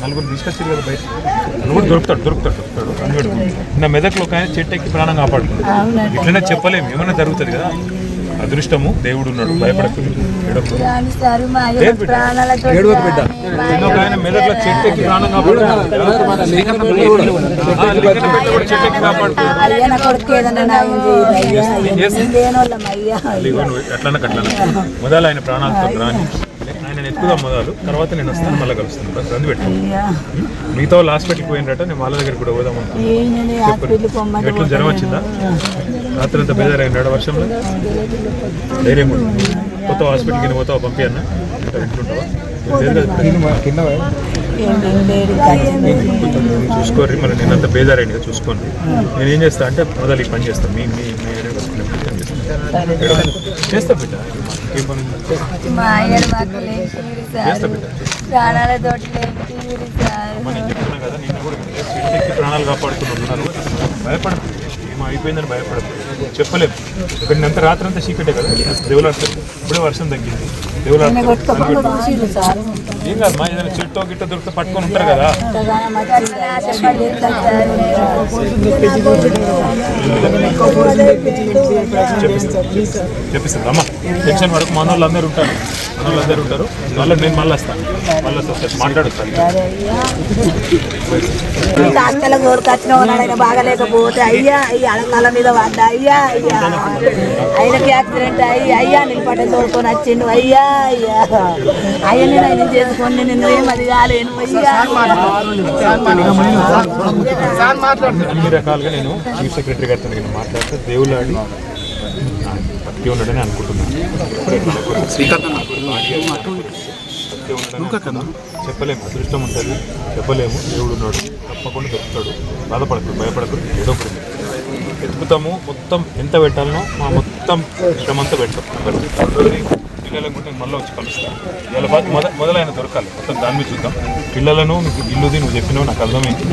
నలుగురు తీసుకొచ్చారు కదా బయట కూడా దొరుకుతాడు దొరుకుతాడు దొరుకుతాడు. అందుకడు నా మెదక్లో ఒక ఆయన చెట్టు ఎక్కి ప్రాణం కాపాడుతున్నాడు ఇట్లనే చెప్పలేము ఏమైనా జరుగుతుంది కదా. అదృష్టము దేవుడు ఉన్నాడు భయపడకు ఆయన మెదక్లో చెట్టు ఎక్కి ప్రాణం మొదలు ఆయన ప్రాణాలతో రాని ఆయన ఎత్తుకుదాం మొదలు. తర్వాత నేను వస్తాను మళ్ళీ కలుస్తాను. బస్ రంది పెట్టు. మిగతా వాళ్ళు హాస్పిటల్కి పోయినరట నేను వాళ్ళ దగ్గర కూడా పోదాం పొమ్మని ఎట్లా జ్వరం వచ్చిందా? రాత్రి అంతా బేజారైనాడు వర్షంలో? ధైర్యం ఉండు. పోతావు హాస్పిటల్కి నేను పోతావు? పంపి అన్న. ఇంకా ఇంట్లుంటావా చూసుకోర్రి మరి నేనంతా బేజారైంది కదా చూసుకోండి నేను ఏం చేస్తా అంటే మొదలు ఈ పని చేస్తాను మీ మీ. చేస్తా. బిడ్డ. చేస్తా నేను చెప్తున్నా కదా నేను కూడా చెట్టుకి ప్రాణాలు కాపాడుతున్నారు భయపడదు ఏమో అయిపోయిందని భయపడదు చెప్పలేము ఇక్కడ అంత రాత్రి అంతా చీకటే కదా. దేవులాడుతుంది ఇప్పుడే వర్షం తగ్గింది. దేవులాడుతుంది ఏం కాదు మా ఏదైనా చెట్టు గిట్ట దొరికితే పట్టుకొని ఉంటారు కదా. చెప్పిస్తుంది అమ్మ టెన్షన్ పడకు. మన వాళ్ళు అందరూ ఉంటారు. మన వాళ్ళు అందరూ ఉంటారు. మళ్ళీ నేను మళ్ళీ వస్తాను మళ్ళీ వస్తాను మాట్లాడుతాను బాగలేకపోతే అయ్యా అడకాల మీద పడ్డా. అయ్యా అయ్యా. ఆయనకి యాక్సిడెంట్ అయ్యి అయ్యా నేను పట్ట తోడుకొని వచ్చిండు. అయ్యా అయ్యా. అయ్యా నేను ఆయన చేసుకొని నేను ఏం అది కాలేను అయ్యా. అన్ని రకాలుగా నేను చీఫ్ సెక్రటరీ గారితో నేను మాట్లాడితే దేవులాడి భక్తి ఉన్నాడని అనుకుంటున్నాను. చెప్పలేము. అదృష్టం ఉంటుంది. చెప్పలేము. దేవుడు ఉన్నాడు. తప్పకుండా దొరుకుతాడు బాధపడకు భయపడకు ఏదో ఒకటి. ఎత్తుకుతాము మొత్తం ఎంత పెట్టాలనో మా మొత్తం శ్రమంతా పెడతాం పిల్లలకు కూడా మళ్ళీ వచ్చి కలుస్తాను ఇవాళ బాగా మొద మొదలైన దొరకాలి. మొత్తం దాని మీద చూద్దాం. పిల్లలను మీకు ఇల్లుది నువ్వు చెప్పినావు నాకు అర్థమైంది.